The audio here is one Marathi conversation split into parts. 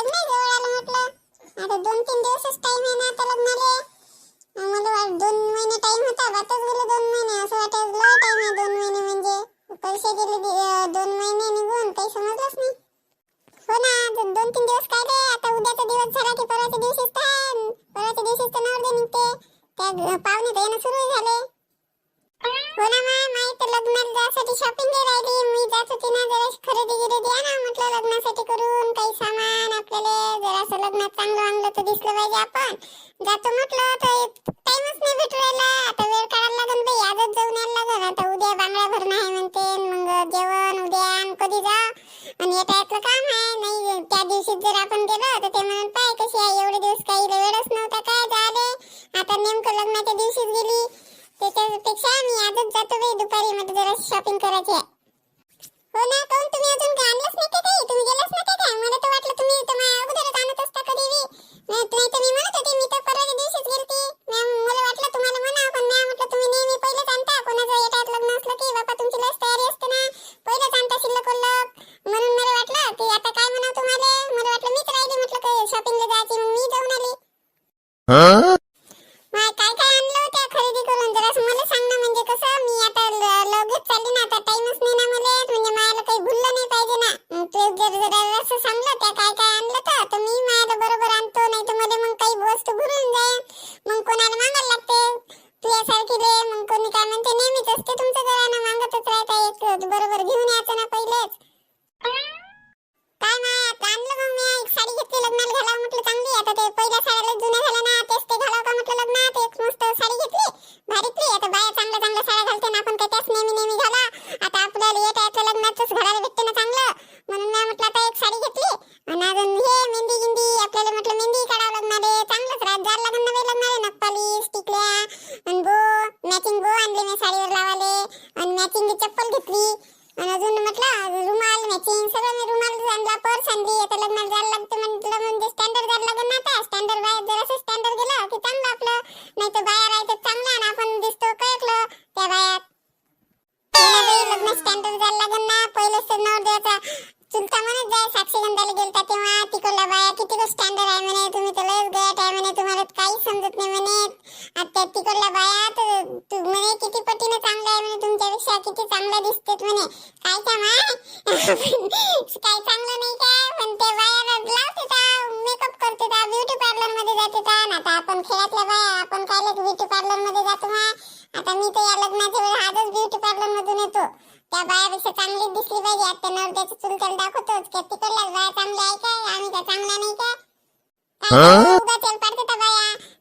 लग्न जवळ आलं म्हटलं? आता दोन तीन दिवसच टाइम आहे ना आता लग्नाले. मला वाट दोन महिने टाइम होता वाटच गेले दोन महिने. असं वाटत लय टाइम आहे दोन महिने म्हणजे. पैसे गेले दोन महिने निघून काही समजलंच नाही. हो ना दोन तीन दिवस काय रे? आता उद्याचा दिवस झाला की परवाच्या दिवशीच दिसलं पाहिजे आपण. जातो म्हटलं तर टाइमच नाही भेटू राहिला आता वेळ काढायला लागन बाई. आजच जाऊन यायला लागन आता उद्या बांगड्या भरणं आहे म्हणते. मग जेवण उद्या आणि कधी जा आणि येता येतलं काम आहे? नाही. त्या दिवशी जर आपण गेलो तर ते म्हणून पाय कशी आहे? एवढे दिवस काही वेळच नव्हता. काय झाले? आता नेमकं लग्नाच्या दिवशीच गेली. त्याच्यापेक्षा मी आजच जातो बाई. दुपारी मध्ये जरा शॉपिंग करायची आहे. हो ना काऊन तुम्ही अजून काय आणलंच नाही का काही? तुम्ही गेलाच नाही का काय? मला तर वाटलं तुम्ही तुम्हाला अगोदरच आणत असता कधी बी. नाही नाही तर मी म्हणत होते मी तर परवाच्या दिवशीच गेलती. मॅम मला वाटलं तुम्हाला म्हणा पण मॅम म्हटलं तुम्ही नेहमी पहिलेच आणता. कोणाचं येतात लग्न असलं की बाबा तुमची लस तयारी असते ना. मॅचिंग चप्पल घेतली. आणि अजून म्हटलं रुमाल मॅचिंग सगळं मी रुमाल आणला पर्स आणली. आता लग्नाला जायला लागतं म्हटलं म्हणजे स्टँडर्ड जायला लागेल ना आता. स्टँडर्ड बाहेर जरासं स्टँडर्ड गेलं की चांगलं आपलं. नाही तर बाहेर आहे तर चांगलं आणि आपण दिसतो कळकलं त्या बायात लग्न स्टँडर्ड जायला लागेल ना. पहिलेच तर नवरदेवाचा चुलता म्हणत जाय साक्षी साक्षीगंधाला गेलता तेव्हा. तिकडला बाया किती स्टँडर्ड आहे म्हणे. तुम्ही तर लस गट आहे म्हणे. तुम्हाला काही समजत नाही म्हणे. आता तिकडल्या बाया तर तू म्हणे किती पटीने चांगल्या आहे म्हणे तुमच्यापेक्षा किती चांगल्या दिसतेत म्हणे. काय का माय काय चांगलं नाही काय पण ते बाया लावते का मेकअप करते का ब्युटी पार्लरमध्ये जाते का आणि आता आपण खेळातल्या बाया आपण काय ब्युटी पार्लरमध्ये जातो हा? आता मी तर या लग्नाच्या वेळी आजच ब्युटी पार्लर मधून येतो. त्या बायापेक्षा चांगली दिसली पाहिजे. आता नवरदेवाची चुलत्याला दाखवतोच. की तिकडल्याच बाया चांगल्या आहे काय आम्ही काय चांगल्या नाही काय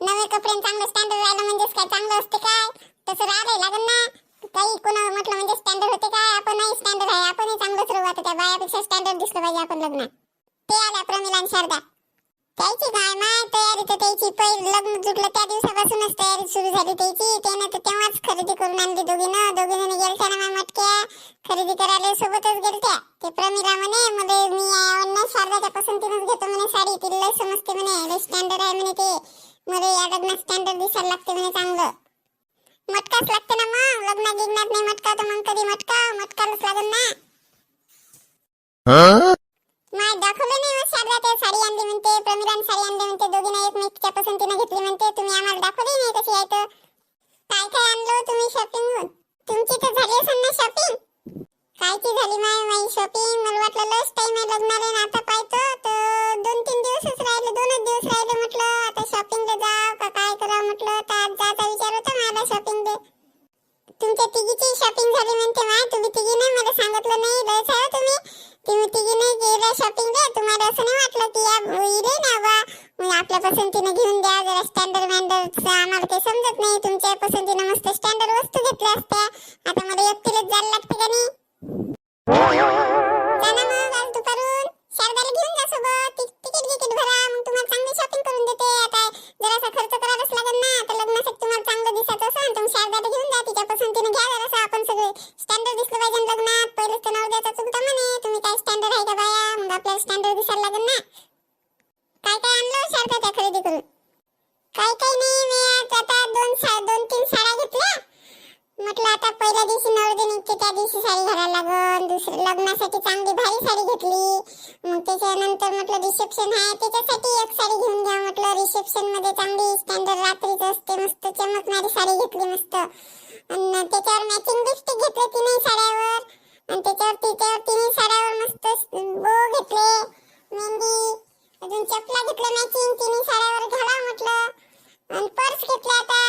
नवे कपडे चांगलं स्टँडर्ड राहिलं म्हणजेच काय चांगलं असते काय? तसं राहायला लागेल ना. काही कोणा म्हटलं म्हणजे स्टँडर्ड होते काय? आपण नाही स्टँडर्ड आहे. आपणही चांगलंच राहू आता त्या बायापेक्षा स्टँडर्ड दिसलं पाहिजे आपण लग्नात. ते आल्या प्रमिला शारदा. त्याची काय माय तयारी तर त्याची. पहिलं लग्न जुटलं त्या दिवसापासूनच तयारी सुरू झाली त्याची. त्याने तर तेव्हाच खरेदी करून आणली दोघीनं. दोघी जणी गेलत्या ना मटक्या खरेदी करायला सोबतच गेलत्या. ते प्रमिला म्हणे मध्ये मी अन्न शारदाच्या पसंतीनंच घेतो म्हणे साडी. ती लय समजते म्हणे. लय स्टँडर्ड आहे म्हणे ते. मध्ये या लग्नात स्टँडर्ड दिसायला लागते म्हणे चांगलं. मटकाच लागते ना मग. लग्न गिग्नात नाही मटका तर मग कधी मटका मटकालाच लागेल ना. माय दाखवलं नाही मग शारदा ते साडी आणली म्हणते प्रमिलाने साडी आणली म्हणते दोघींना एकमेकीच्या पसंतीनं घेतली म्हणते. तुम्ही आम्हाला दाखवली नाही कशी आहे तर काय काय आणलं हो तुम्ही शॉपिंग तुमची तर झाली असेल ना शॉपिंग कायची झाली माय? माई शॉपिंग मला वाटलं लस टाइम आहे लग्नाला ना आता पाहतो. तर दोन तीन दिवसच राहिले दोनच दिवस राहिले म्हटलं. आता शॉपिंगला जाव का काय करावं म्हटलं. तर आज जायचा विचार होता मला दे तुमच्या तिघीची शॉपिंग झाली म्हणते माय. तुम्ही तिघी नाही मला सांगितलं नाही. लस आहे हो तुम्ही. तुम्ही तुम्ही तिघी नाही शॉपिंगला तुम्हाला असं नाही वाटलं की या होईल ना बा आपल्या पसंतीने घेऊन द्या. जरा स्टँडर्ड मॅन्डर्ड आम्हाला ते समजत नाही. तुमच्या पसंतीने मस्त स्टँडर्ड वस्तू घेतल्या असत्या. आता मला एकटीलाच जायला लागते का नाही? शारदाला घेऊन जा तिकीट तुम्हाला चांगली करून देते. आता जरासा खर्च करावाच ना. आता तुम्हाला चांगलं घेऊन जा. तिच्या पसंतीने घ्या जरासं. आपण सगळे स्टँडर्ड दिसलं पाहिजे लग्नात. पहिलेच तर नवरदेवाचा चुलता लग्नासाठी चांगली भारी साडी घेतली. मग त्याच्यानंतर म्हटलं रिसेप्शन आहे त्याच्यासाठी एक साडी घेऊन घ्या म्हटलं. रिसेप्शनमध्ये चांगली स्टँडर्ड रात्रीच असते मस्त चमकणारी साडी घेतली मस्त. आणि त्याच्यावर मॅचिंग लिपस्टिक घेतले तिन्ही साड्यावर. आणि त्याच्यावर त्याच्यावर तिन्ही साड्यावर मस्त बो घेतले मेहंदी अजून चपला घेतलं मॅचिंग तिन्ही साड्यावर घाला म्हटलं. आणि पर्स घेतला आता.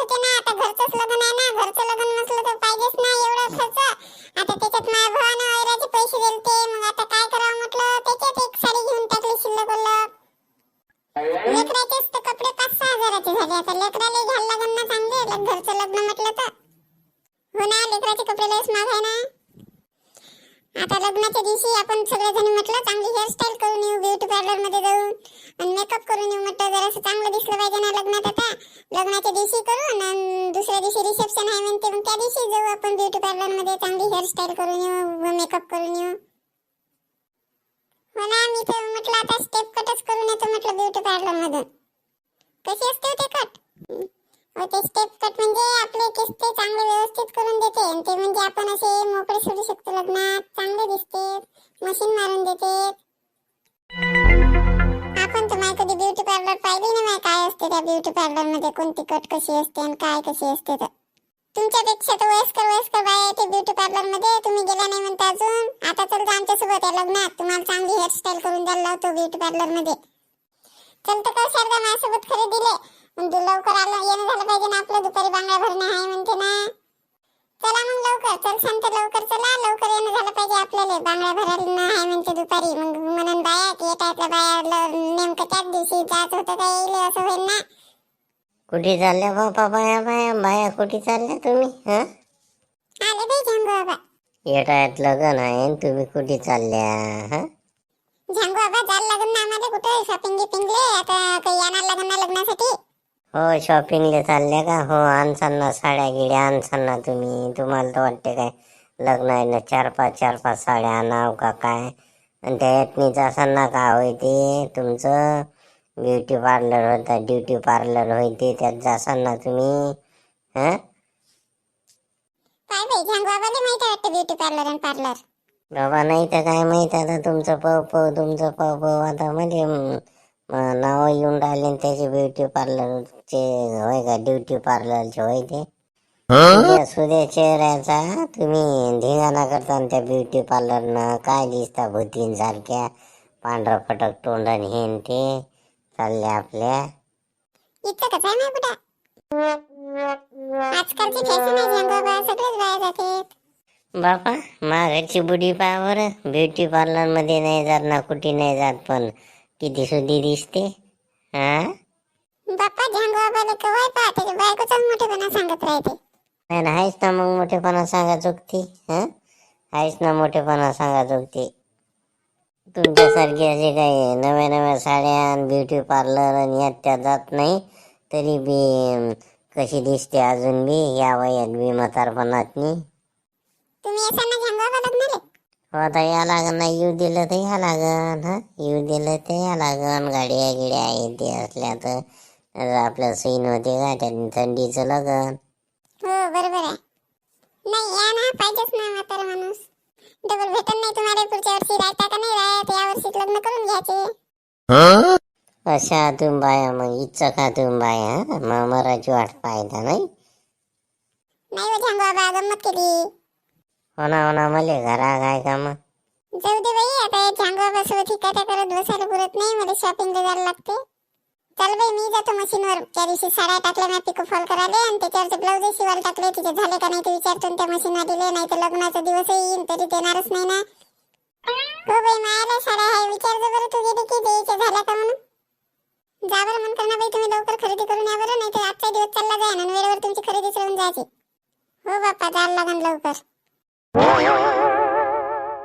होते ना आता घरचंच लग्न आहे ना घरचं लग्न नसलं तर पाहिजेच ना एवढा खर्च. आता त्याच्यात माझ्या भावानं वैराचे पैसे दिलते मग आता काय करावं म्हटलं? त्याच्यात एक साडी घेऊन टाकली शिल्लक उरलक लेकराचेच तर कपडे पाच सहा हजाराचे झाले. आता लेकराला घ्यायला लागेल ना चांगले घरचं लग्न म्हटलं तर. हो ना लेकराचे कपडे लयच महाग आहे ना. आता लग्नाच्या दिवशी आपण सगळेजण म्हटलं चांगली हेअरस्टाईल करून येऊ ब्युटी पार्लरमध्ये जाऊन आणि मेकअप करून येऊ म्हटलं जरासं चांगलं दिसलं पाहिजे ना लग्नात आता. लग्नाच्या दिवशी करून आणि दुसऱ्या दिवशी रिसेप्शन आहे म्हणते मग त्या दिवशी जाऊ आपण ब्युटी पार्लरमध्ये चांगली हेअरस्टाईल करून येऊ मेकअप करून येऊ. हो ना मी तर म्हटलं आता स्टेप कटच करून येतो म्हटलं ब्युटी पार्लर मधून. कशी असते हो ते कट ते स्टेप कट म्हणजे आपले केस ते चांगले व्यवस्थित करून देते. आणि ते म्हणजे आपण असे मोकळे सोडू शकतो लग्नात. चांगले दिसते. मशीन मारून देते. आपण तर माय कधी ब्युटी पार्लर पाहिली नाही माहिती काय असते त्या ब्युटी पार्लरमध्ये? कोणती कट कशी असते आणि काय कशी असते तर? तुमच्यापेक्षा तर वयस्कर वयस्कर बाय आहे ते ब्युटी पार्लरमध्ये. तुम्ही गेला नाही म्हणता अजून. आता चल आमच्यासोबत आहे लग्नात. तुम्हाला चांगली हेअरस्टाईल करून द्यायला लावतो ब्युटी पार्लरमध्ये. चल तर काय शारदा माझ्यासोबत खरेदीले? मग तू लवकर आलं येणं झालं पाहिजे ना आपलं दुपारी बांगड्या भरणं आहे म्हणते ना. चला मग लवकर चल शांत लवकर चला लवकर येणं झालं पाहिजे आपल्याला. बांगड्या भरायला आहे म्हणते दुपारी. मग म्हणून बाया की येता बाया ल- नेमकं त्याच दिवशी जायचं होतं का येईल असं होईल ना. कुठे चालल्या बापा बाया बाया? बाया कुठे चालल्या तुम्ही हा? आले बाई झांगू बाबा. येटायत लग्न आहे तुम्ही कुठे चालल्या हा? झांगू बाबा जायला लागेल ना आम्हाला कुठं? शॉपिंग गिपिंगले आता काही येणार लग्नासाठी? हो शॉपिंगला चालल्या का? हो आणसान ना साड्या गिड्या आणसान ना तुम्ही. तुम्हाला तर वाटते काय लग्न आहे ना चार पाच चार पाच साड्या आणाव का काय? आणि त्या यातनीच असाल ना का होय ते? तुमचं ब्युटी पार्लर होता ड्युटी पार्लर होय ते त्यात जासाल ना तुम्ही. हा? काय बाई झांगू बाबाला माहिती वाटतं ब्युटी पार्लर आणि पार्लर बाबा नाही तर काय माहीत आता तुमचं पाव पाव तुमचं पाव पाव आता म्हणजे नाव येऊन राहिले न त्याचे ब्युटी पार्लरचे होय का ड्युटी पार्लरचे होय ते. सुद्या सुद्या चेहऱ्याचा तुम्ही धिंगाणा करता न त्या ब्युटी पार्लरनं काय दिसता भूतीन सारख्या पांढरं फटक तोंडन हे न ते चालले आपल्या. इतकं कसं आहे ना कुठं. आजकालची फॅशन आहे सगळेच जातात. बापा माघारची बुडी पहा बरं. ब्युटी पार्लरमध्ये नाही जात ना कुठे नाही जात पण किती सुधी दिसते हा? बाप्पा झांगू बाबाला कवाय पहा त्याच्या बायकोचाच मोठेपणा सांगत राहते नाही ना आहेच ना मग मोठेपणा सांगा चुकती हा? आहेच ना मोठेपणा सांगा चुकती तुमच्यासारखी असे काही नव्या नव्या साड्या आणि ब्युटी पार्लर आणि यात त्या जात नाही तरी बी अं, कशी दिसते अजून बी या वयात बी म्हातारपणातनी तुम्ही असा ना झांगू बाबा लग्नाले हो आता या लागन ना येऊ दिलं तर या लागन हा येऊ दिलं तर या लागन गाड्या गिड्या आहेत ते असल्या तर आपलं सैन होते का त्या थंडीचं लगन हो बरोबर आहे नाही या ना पाहिजेच ना म्हातारा माणूस डबल भेटत नाही तुम्हाला पुढच्या वर्षी राहता का नाही राहत या लग्न करून घ्यायचे अशा तुम बाया मग इच्छा का तुम बाया? मग मराठी वाट पाहिला नाही नाही बाबा गंमत केली हो ना हो ना मले घरा काय का जाऊ दे बाई आता या झांगू बाबा सोबत ही कथा करत बसायला पुरत नाही मला शॉपिंगला जायला लागते. चल बाई मी जातो मशीनवर त्या दिवशी साड्या टाकल्या मी पिको फॉल करायला आणि त्याच्यावरचे ब्लाऊज शिवायला टाकले तिचे झाले का नाही ते विचारतो त्या मशीनवर दिले नाही तर लग्नाचा दिवस येईन तरी देणारच नाही ना. हो बाई मायाला साड्या आहे विचारतो बरं तू गेली की द्यायच्या झाल्या का म्हणून. जा बरं मन करणं बाई तुम्ही लवकर खरेदी करून या बरं नाही तर आजचा दिवस चालला जाय आणि वेळेवर तुमची खरेदी होऊन जायची. हो बाप्पा जायला लागन लवकर. 哇哦！